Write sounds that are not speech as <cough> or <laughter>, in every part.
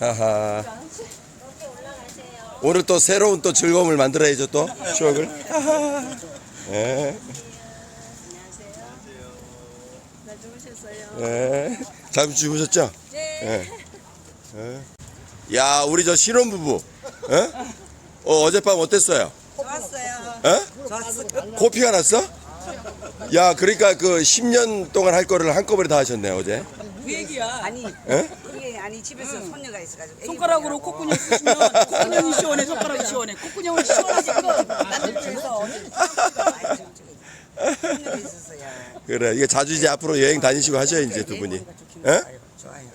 하하. 오늘 또 새로운 또 즐거움을 만들어야죠 또 추억을. 하하. 예. 나 주무셨어요? 예. 잠 주무셨죠? 네. 예. 예. 야 우리 저 신혼부부. 예? 어, 어젯밤 어땠어요? 좋았어요. 예? 좋았어요. 코피가 났어? 야 그러니까 그 10년 동안 할 거를 한꺼번에 다 하셨네 어제. 그 얘기야. 아니, 예? 그게 아니 집에서 손녀가 있어가지고. 애기 손가락으로 보느라고. 콧구녕 쓰시면 콧구녕이 시원해. 손가락이 시원해. 콧구녕은 시원하지. 손녀가 있었어요. 그래 이게 자주 이제 앞으로 여행 다니시고 하셔야 이제 두 분이. 예? 좋아요.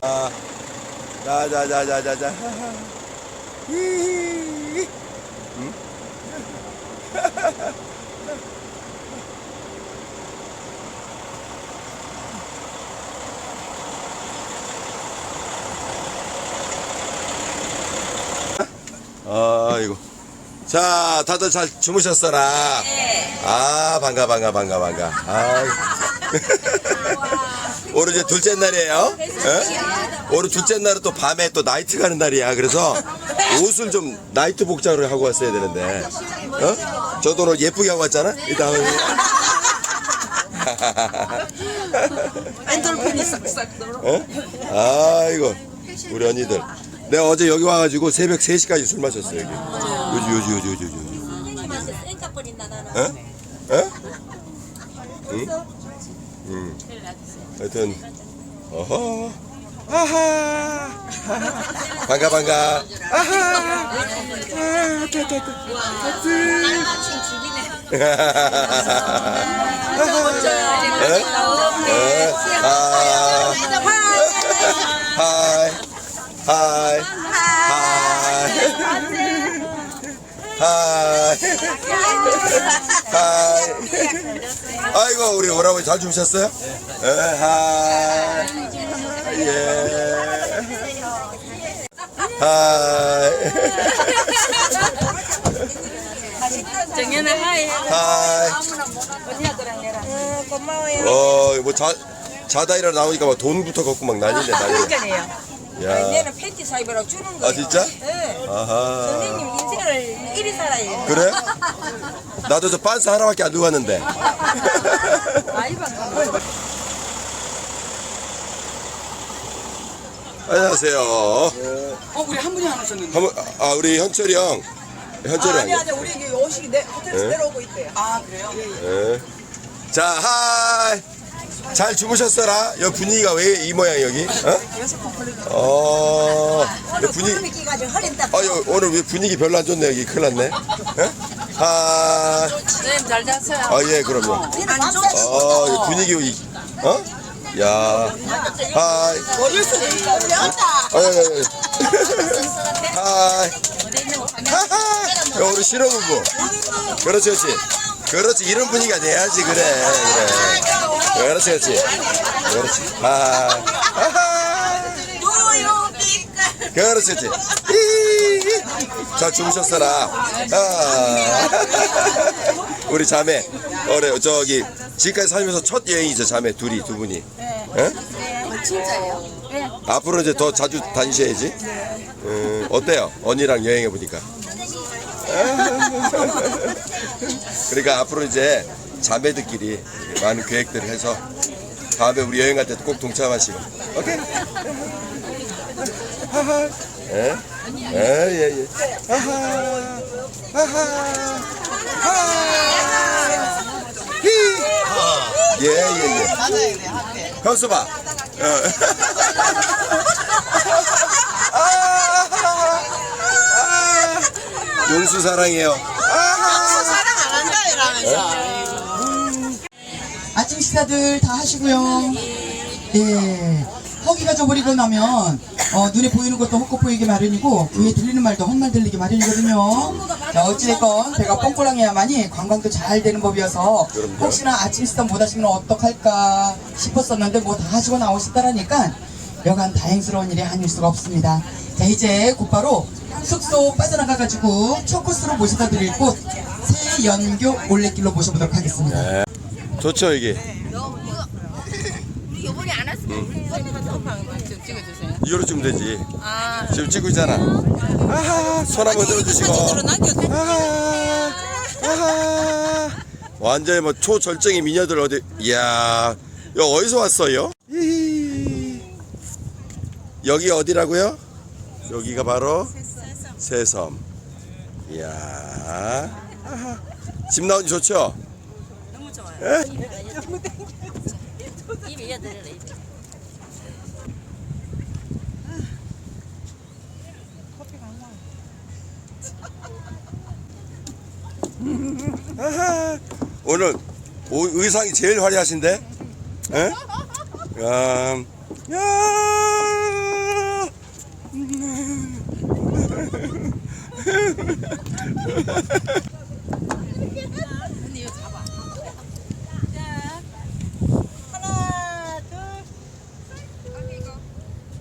아, 자 자 자 자 자 자. 히히. 응? 아이고. 자, 다들 잘 주무셨어라. 아, 반가, 반가, 반가, 반가. 아이. <laughs> <laughs> 오늘 이제 둘째 날이에요. 예? 오늘 둘째 날은 또 밤에 또 나이트 가는 날이야. 그래서 옷을 좀 나이트 복장으로 하고 왔어야 되는데. 어? 저도 오늘 예쁘게 하고 왔잖아. 이따. <laughs> 엔돌핀이 싹싹. 어? 아이고 우리 언니들. 내가 어제 여기 와가지고 새벽 3시까지 술 마셨어 여기. 선생님한테 쌩까 버린다 나는. 어? 어? 응? 응. 하여튼 어허 아하 반가 반가 아하 아, 따따따. 마침 죽이네. 에? 에? 아. 하이 하이 하이 하이 아이고 우리 오라버니 잘 주무셨어요? 예, 하이 예 하이 정연아 하이. 하이 고마워요. 어, 뭐 자, 자다 일어 나오니까 막 돈부터 걷고 막 난리네, 난리. 그러니까요. 야. 얘는 팬티 사입으라고 주는 거예요. 아, 진짜? 네. 아하. 선생님 인생을 이리 살아요. 그래? 나도 저 빤스 하나밖에 안 두고 왔는데. 안녕하세요. 어 우리 한 분이 안 오셨는데. 한번, 아, 우리 현철이 형. 현철이 아니 형. 아니 우리 이게 오시기 내 호텔에서 네? 내려오고 있대요. 아 그래요? 예. 자, 하이. 잘 주무셨어라? 여기 분위기가 왜 이 모양 여기? 어? 어. 여기 분위기. 분위기 가지고 허리 딱. 아, 여, 오늘 왜 분위기 별로 안 좋네 여기 큰일 났네. 예? 하. 선생님 잘 잤어요. 아, 예, 그럼요. 안 좋지. 어, 이 분위기, 이- 어? 야, 하이. 어릴 수도 있다. 우리 한다. 아, 야, 야, 야. 하이. 하하. 야, 우리 신혼부부. 그렇지, 그렇지. 그렇지, 이런 분위기가 돼야지, 그래, 그래. 그렇지, 그렇지. 그렇지. 하이. 하하. 그렇지, 그렇지. 자, 주무셨어라. 아. <laughs> 우리 자매. 올해 저기, 지금까지 살면서 첫 여행이죠, 자매. 둘이, 두 분이. 예? 진짜예요? 네. 앞으로 이제 더 자주 다니셔야지. 음, 어때요? 언니랑 여행해 보니까. <laughs> 그러니까 앞으로 이제 자매들끼리 많은 계획들을 해서 다음에 우리 여행 갈때꼭 동참하시고. 오케이? 하하. 예? 예, 예, 예. 하하. 하하. 하. 히. 예, 예, 예. 현수 봐. 어. <laughs> 아, 용수 사랑해요. 아 침 식사들 다 하시고요. 예. 허기가 져버리고 나면 어, 눈에 보이는 것도 헛것 보이기 마련이고 귀에 들리는 말도 헛말 들리기 마련이거든요. 자 어찌됐건 배가 뻥뻥해야만이 관광도 잘 되는 법이어서. 혹시나 아침 식사 못 하시면 어떡할까 싶었었는데 뭐 다 하시고 나오셨다라니까 여간 다행스러운 일이 아닐 수가 없습니다. 자 이제 곧바로 숙소 빠져나가가지고 첫 코스로 모셔다 드릴 곳 세연교 올레길로 모셔보도록 하겠습니다. 좋죠 이게. 우리 요번에 안 왔으면 찍어주세요. 이거로 찍으면 되지. 아, 지금 찍고 있잖아. 아하, 손 한번 들어주시고. 아하, 아하. 완전히 뭐 초절정의 미녀들 어디, 이야, 여기 어디서 왔어요? 히히. 여기 어디라고요? 여기가 바로 새섬. 이야, 아하. 집 나오니 좋죠? 아하. <laughs> 오늘 오- 의상이 제일 화려하신데? 에? 야, 야. <laughs>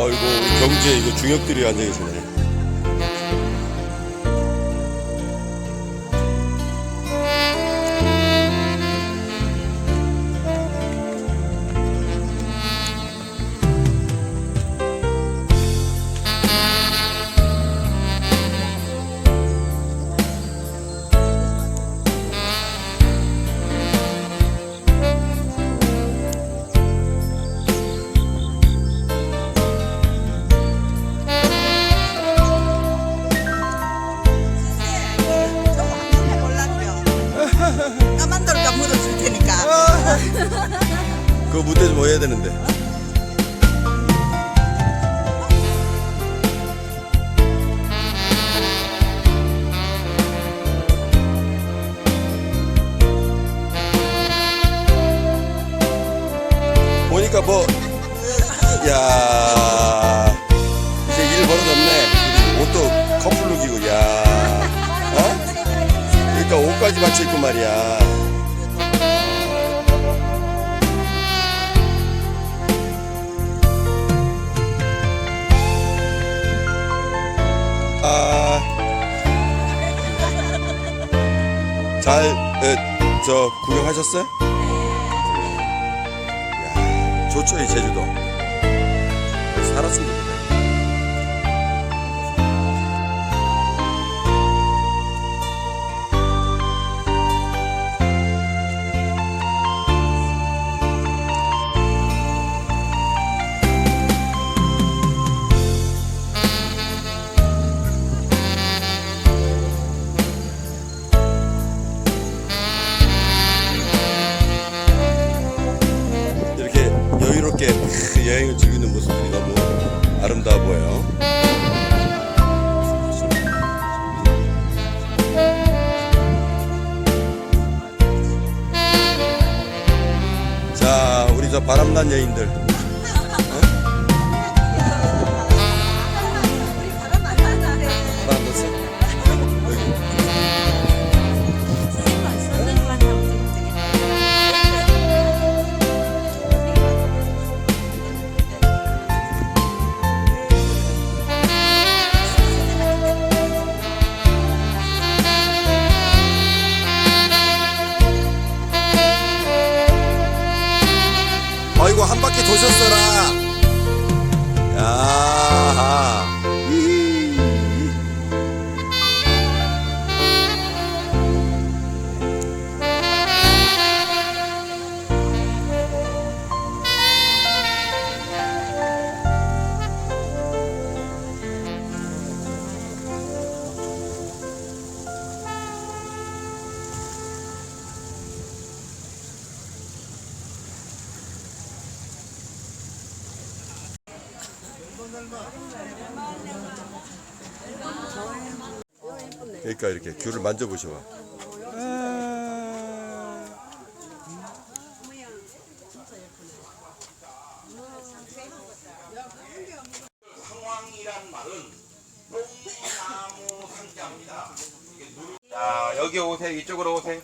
어이구 우리 경주에 이거 중역들이 앉아 계시네. 맞춰 입고 말이야. 아, 잘, 에, 저, 구경하셨어요? 야, 좋죠, 이 제주도. 살았으면 좋겠다. 바람난 여인들. coisa será 그러니까 이렇게 귤을 만져보셔 봐. 자 여기 오세요. 이쪽으로 오세요.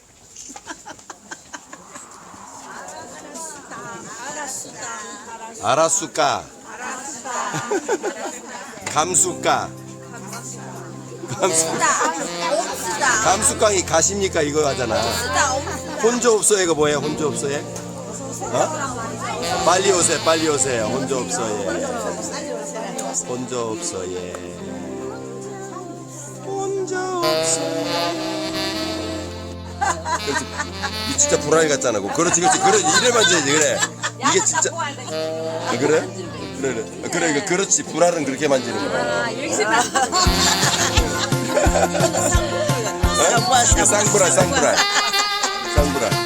아라수까? 감수까 감수 감수깡이 가십니까? 이거 하잖아. 혼자 없어 이거 뭐예요? 혼자 없어 얘 어? 빨리 오세요 빨리 오세요. 혼자 없어 얘 혼자 없어 얘 혼자 없어 그렇지 이 진짜 불안이 같잖아. 그렇지 그렇지. 그래 이래 만져야지 그래. 이게 진짜 아, 그래? 그래 그래. 그래 이거 그렇지. 불알은 그렇게 만지는 거야. 어? 이거 쌍 불알 쌍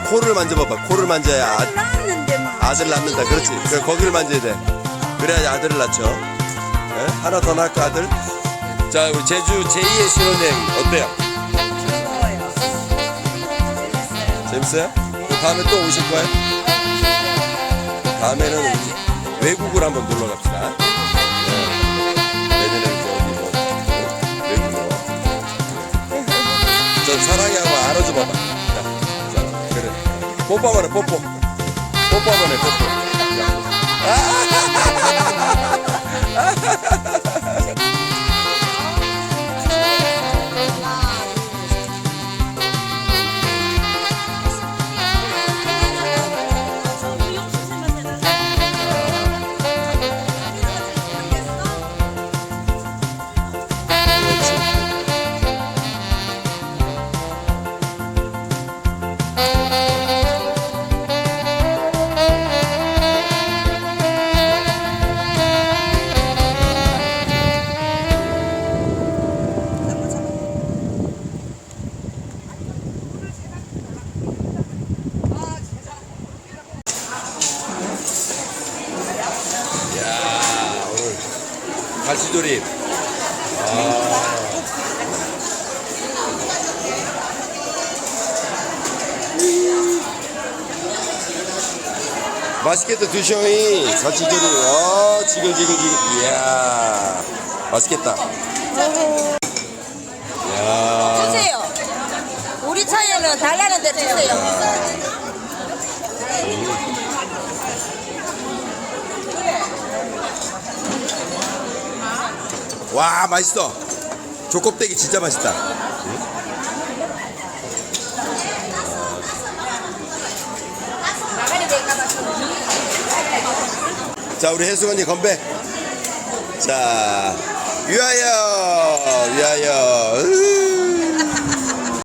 저 코를 만져봐봐 코를 만져야 아, 아들 낳는다 그렇지 그 거기를 만져야 돼 그래야지 아들을 낳죠 예? 하나 더 낳을까 아들 자 우리 제주 제2의 신혼여행 어때요? 재밌어요? 그 다음에 또 오실 거예요? 다음에는 외국을 한번 놀러 갑시다 네. 내년에는 저기 뭐 어? 외국으로 전 사랑해 하고 알아줘 봐봐 뽀뽀 한번 해 뽀뽀 갈치조림 아. 맛있겠다 두셔이 갈치조림 어 지금 지금 지금 이야 맛있겠다 야 주세요. 우리 차에는 달라는 데 주세요. 와 맛있어. 조껍데기 진짜 맛있다. 자 우리 혜수 언니 건배. 자 위하여 위하여 으